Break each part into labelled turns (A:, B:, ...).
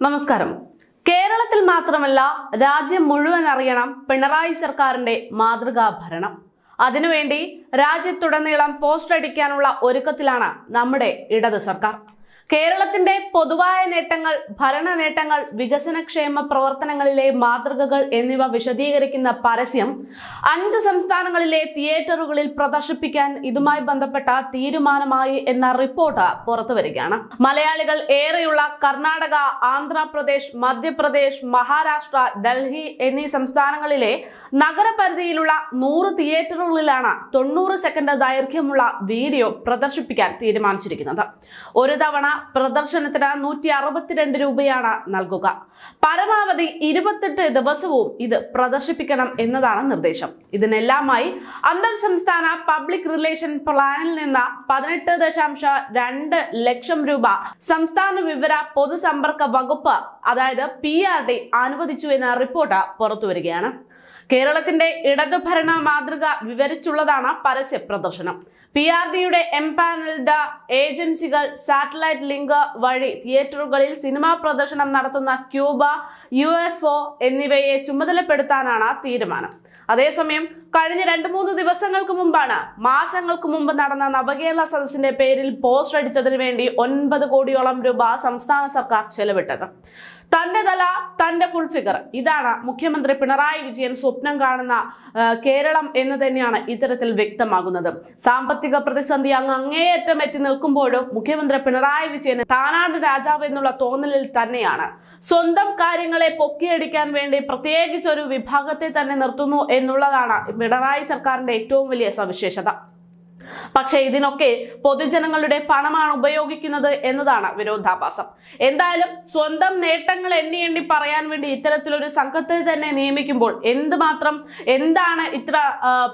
A: നമസ്കാരം. കേരളത്തിൽ മാത്രമല്ല രാജ്യം മുഴുവൻ അറിയണം പിണറായി സർക്കാരിന്റെ മാതൃകാ ഭരണം അതിനുവേണ്ടി രാജ്യത്തുടനീളം പോസ്റ്റ് അടിക്കാനുള്ള ഒരുക്കത്തിലാണ് നമ്മുടെ ഇടത് സർക്കാർ. കേരളത്തിന്റെ പൊതുവായ നേട്ടങ്ങൾ ഭരണ നേട്ടങ്ങൾ വികസനക്ഷേമ പ്രവർത്തനങ്ങളിലെ മാതൃകകൾ എന്നിവ വിശദീകരിക്കുന്ന പരസ്യം അഞ്ച് സംസ്ഥാനങ്ങളിലെ തിയേറ്ററുകളിൽ പ്രദർശിപ്പിക്കാൻ ഇതുമായി ബന്ധപ്പെട്ട തീരുമാനമായി എന്ന റിപ്പോർട്ട് പുറത്തുവരികയാണ് മലയാളികൾ ഏറെയുള്ള കർണാടക ആന്ധ്രാപ്രദേശ് മധ്യപ്രദേശ് മഹാരാഷ്ട്ര ഡൽഹി എന്നീ സംസ്ഥാനങ്ങളിലെ നഗരപരിധിയിലുള്ള നൂറ് തിയേറ്ററുകളിലാണ് തൊണ്ണൂറ് സെക്കൻഡ് ദൈർഘ്യമുള്ള വീഡിയോ പ്രദർശിപ്പിക്കാൻ തീരുമാനിച്ചിരിക്കുന്നത്. ഒരു തവണ പ്രദർശനത്തിന് നൂറ്റി അറുപത്തിരണ്ട് രൂപയാണ് നൽകുക. പരമാവധി ഇരുപത്തെട്ട് ദിവസവും ഇത് പ്രദർശിപ്പിക്കണം എന്നതാണ് നിർദ്ദേശം. ഇതിനെല്ലാമായി അന്തർ സംസ്ഥാന പബ്ലിക് റിലേഷൻ പ്ലാനിൽ നിന്ന് പതിനെട്ട് ദശാംശ രണ്ട് ലക്ഷം രൂപ സംസ്ഥാന വിവര പൊതുസമ്പർക്ക വകുപ്പ് അതായത് പി ആർ ഡി അനുവദിച്ചു എന്ന റിപ്പോർട്ട് പുറത്തുവരികയാണ്. കേരളത്തിന്റെ ഇടതുഭരണ മാതൃക വിവരിച്ചുള്ളതാണ് പരസ്യ പ്രദർശനം പി ആർ ഡിയുടെ എംപാനൽഡ് ഏജൻസികൾ സാറ്റലൈറ്റ് ലിങ്ക് വഴി തിയേറ്ററുകളിൽ സിനിമാ പ്രദർശനം നടത്തുന്ന ക്യൂബ യു എഫ് ഒ എന്നിവയെ ചുമതലപ്പെടുത്താനാണ് തീരുമാനം. അതേസമയം കഴിഞ്ഞ രണ്ട് മൂന്ന് ദിവസങ്ങൾക്ക് മുമ്പാണ് മാസങ്ങൾക്ക് മുമ്പ് നടന്ന നവകേരള സദസ്സിന്റെ പേരിൽ പോസ്റ്റർ അടിച്ചതിന് വേണ്ടി ഒൻപത് കോടിയോളം രൂപ സംസ്ഥാന സർക്കാർ ചെലവിട്ടത്. തന്റെ തല തന്റെ ഫുൾ ഫിഗർ ഇതാണ് മുഖ്യമന്ത്രി പിണറായി വിജയൻ സ്വപ്നം കാണുന്ന കേരളം എന്ന് തന്നെയാണ് ഇത്തരത്തിൽ വ്യക്തമാകുന്നത്. സാമ്പത്തിക പ്രതിസന്ധി അങ്ങ് അങ്ങേയറ്റം എത്തി നിൽക്കുമ്പോഴും മുഖ്യമന്ത്രി പിണറായി വിജയൻ താനാട് രാജാവ് എന്നുള്ള തോന്നലിൽ തന്നെയാണ്. സ്വന്തം കാര്യങ്ങളെ പൊക്കിയടിക്കാൻ വേണ്ടി പ്രത്യേകിച്ച് ഒരു വിഭാഗത്തെ തന്നെ നിർത്തുന്നു എന്നുള്ളതാണ് പിണറായി സർക്കാരിന്റെ ഏറ്റവും വലിയ സവിശേഷത. പക്ഷേ ഇതിനൊക്കെ പൊതുജനങ്ങളുടെ പണമാണ് ഉപയോഗിക്കുന്നത് എന്നതാണ് വിരോധാഭാസം. എന്തായാലും സ്വന്തം നേട്ടങ്ങൾ എണ്ണി എണ്ണി പറയാൻ വേണ്ടി ഇത്തരത്തിലൊരു സംഘത്തെ തന്നെ നിയമിക്കുമ്പോൾ എന്തുമാത്രം എന്താണ് ഇത്ര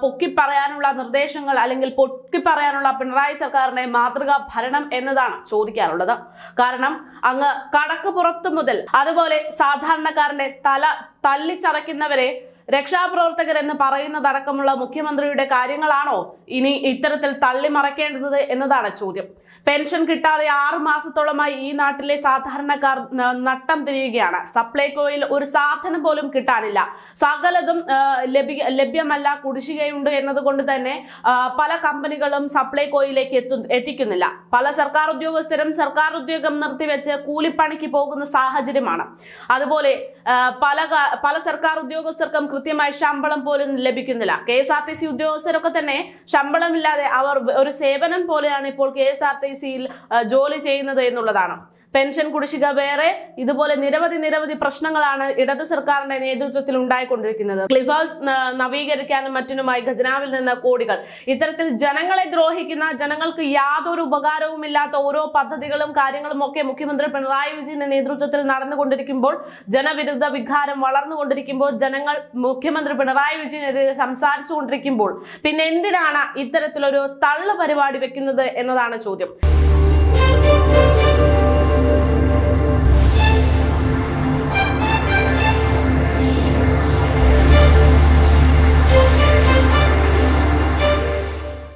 A: പൊക്കി പറയാനുള്ള നിർദ്ദേശങ്ങൾ അല്ലെങ്കിൽ പൊക്കി പറയാനുള്ള പിണറായി സർക്കാരിന്റെ മാതൃകാ ഭരണം എന്നതാണ് ചോദിക്കാനുള്ളത്. കാരണം അങ്ങ് കടക്ക് പുറത്തു മുതൽ അതുപോലെ സാധാരണക്കാരന്റെ തല തല്ലിച്ചതയ്ക്കുന്നവരെ രക്ഷാപ്രവർത്തകർ എന്ന് പറയുന്നതടക്കമുള്ള മുഖ്യമന്ത്രിയുടെ കാര്യങ്ങളാണോ ഇനി ഇത്തരത്തിൽ തള്ളിമറക്കേണ്ടത് എന്നതാണ് ചോദ്യം. പെൻഷൻ കിട്ടാതെ ആറു മാസത്തോളമായി ഈ നാട്ടിലെ സാധാരണക്കാർ നട്ടം തിരിയുകയാണ്. സപ്ലൈകോയിൽ ഒരു സാധനം പോലും കിട്ടാനില്ല. സകലതും ലഭ്യമല്ല കുടിശ്ശികയുണ്ട് എന്നതുകൊണ്ട് തന്നെ പല കമ്പനികളും സപ്ലൈകോയിലേക്ക് എത്തു എത്തിക്കുന്നില്ല. പല സർക്കാർ ഉദ്യോഗസ്ഥരും സർക്കാർ ഉദ്യോഗം നിർത്തിവെച്ച് കൂലിപ്പണിക്ക് പോകുന്ന സാഹചര്യമാണ്. അതുപോലെ പല പല സർക്കാർ ഉദ്യോഗസ്ഥർക്കും കൃത്യമായി ശമ്പളം പോലും ലഭിക്കുന്നില്ല. K S R T C ഉദ്യോഗസ്ഥരൊക്കെ തന്നെ ശമ്പളമില്ലാതെ അവർ ഒരു സേവനം പോലെയാണ് ഇപ്പോൾ കെ എസ് ആർ ടി സിയിൽ ജോലി ചെയ്യുന്നത് എന്നുള്ളതാണ്. പെൻഷൻ കുടിശ്ശിക വേറെ ഇതുപോലെ നിരവധി നിരവധി പ്രശ്നങ്ങളാണ് ഇടത് സർക്കാരിന്റെ നേതൃത്വത്തിൽ ഉണ്ടായിക്കൊണ്ടിരിക്കുന്നത്. ക്ലിഫ് നവീകരിക്കാനും മറ്റിനുമായി ഖജനാവിൽ നിന്ന് കോടികൾ. ഇത്തരത്തിൽ ജനങ്ങളെ ദ്രോഹിക്കുന്ന ജനങ്ങൾക്ക് യാതൊരു ഉപകാരവും ഇല്ലാത്ത ഓരോ പദ്ധതികളും കാര്യങ്ങളും ഒക്കെ മുഖ്യമന്ത്രി പിണറായി വിജയന്റെ നേതൃത്വത്തിൽ നടന്നുകൊണ്ടിരിക്കുമ്പോൾ ജനവിരുദ്ധ വികാരം വളർന്നുകൊണ്ടിരിക്കുമ്പോൾ ജനങ്ങൾ മുഖ്യമന്ത്രി പിണറായി വിജയനെതിരെ സംസാരിച്ചു കൊണ്ടിരിക്കുമ്പോൾ പിന്നെ എന്തിനാണ് ഇത്തരത്തിലൊരു തള്ളു പരിപാടി വെക്കുന്നത് എന്നതാണ് ചോദ്യം.